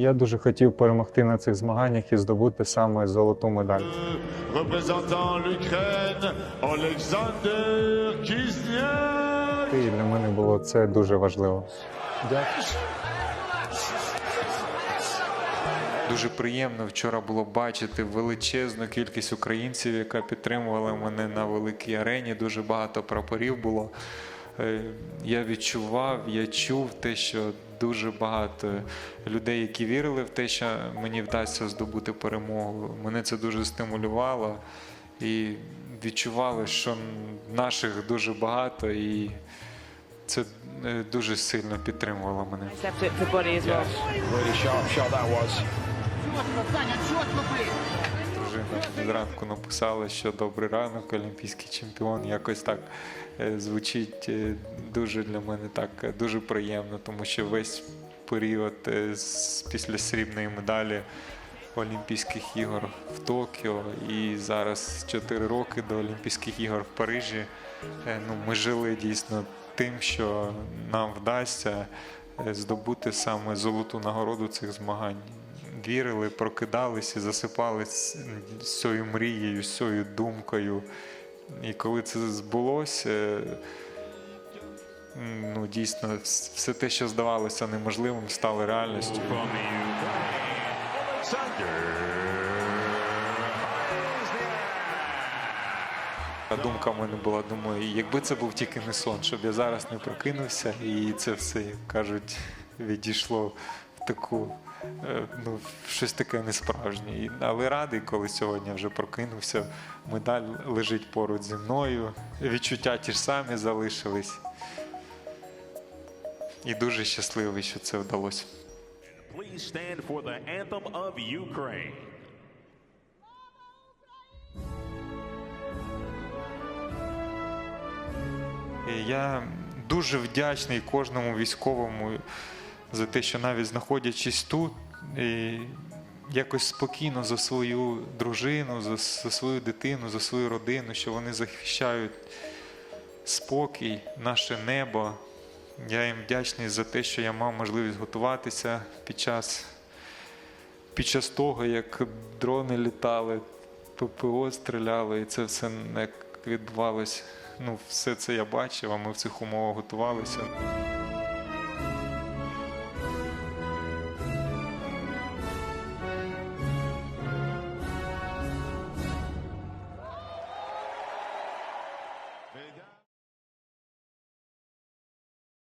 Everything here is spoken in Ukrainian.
Я дуже хотів перемогти на цих змаганнях і здобути саме золоту медаль. І для мене було це дуже важливо. Дуже приємно вчора було бачити величезну кількість українців, яка підтримувала мене на великій арені. Дуже багато прапорів було. Е, Я відчував, я чув те, що дуже багато людей, які вірили в те, що мені вдасться здобути перемогу. Мене це дуже стимулювало і відчували, що наших дуже багато, і це е, дуже сильно підтримувало мене. Left Дружина зранку написала, що добрий ранок, олімпійський чемпіон. Якось так е, звучить е, дуже для мене так е, дуже приємно, тому що весь період після срібної медалі Олімпійських ігор в Токіо і зараз 4 роки до Олімпійських ігор в Парижі. Ну, ми жили дійсно тим, що нам вдасться здобути саме золоту нагороду цих змагань. Вірили, прокидались і засипали з цією мрією, з цією думкою. І коли це збулося, ну дійсно, все те, що здавалося неможливим, стало реальністю. Думка в мене була, думаю, якби це був тільки не сон, щоб я зараз не прокинувся, і це все, як кажуть, відійшло в таку, ну, щось таке несправжнє. Але радий, коли сьогодні вже прокинувся, медаль лежить поруч зі мною, відчуття ті ж самі залишились. І дуже щасливий, що це вдалося. Please stand for the anthem of Ukraine. Я дуже вдячний кожному військовому за те, що навіть знаходячись тут, і якось спокійно за свою дружину, за, за свою дитину, за свою родину, що вони захищають спокій, наше небо. Я їм вдячний за те, що я мав можливість готуватися під час, під час того, як дрони літали, ППО стріляли, і це все як відбувалось. Ну, все це я бачив, а ми в цих умовах готувалися.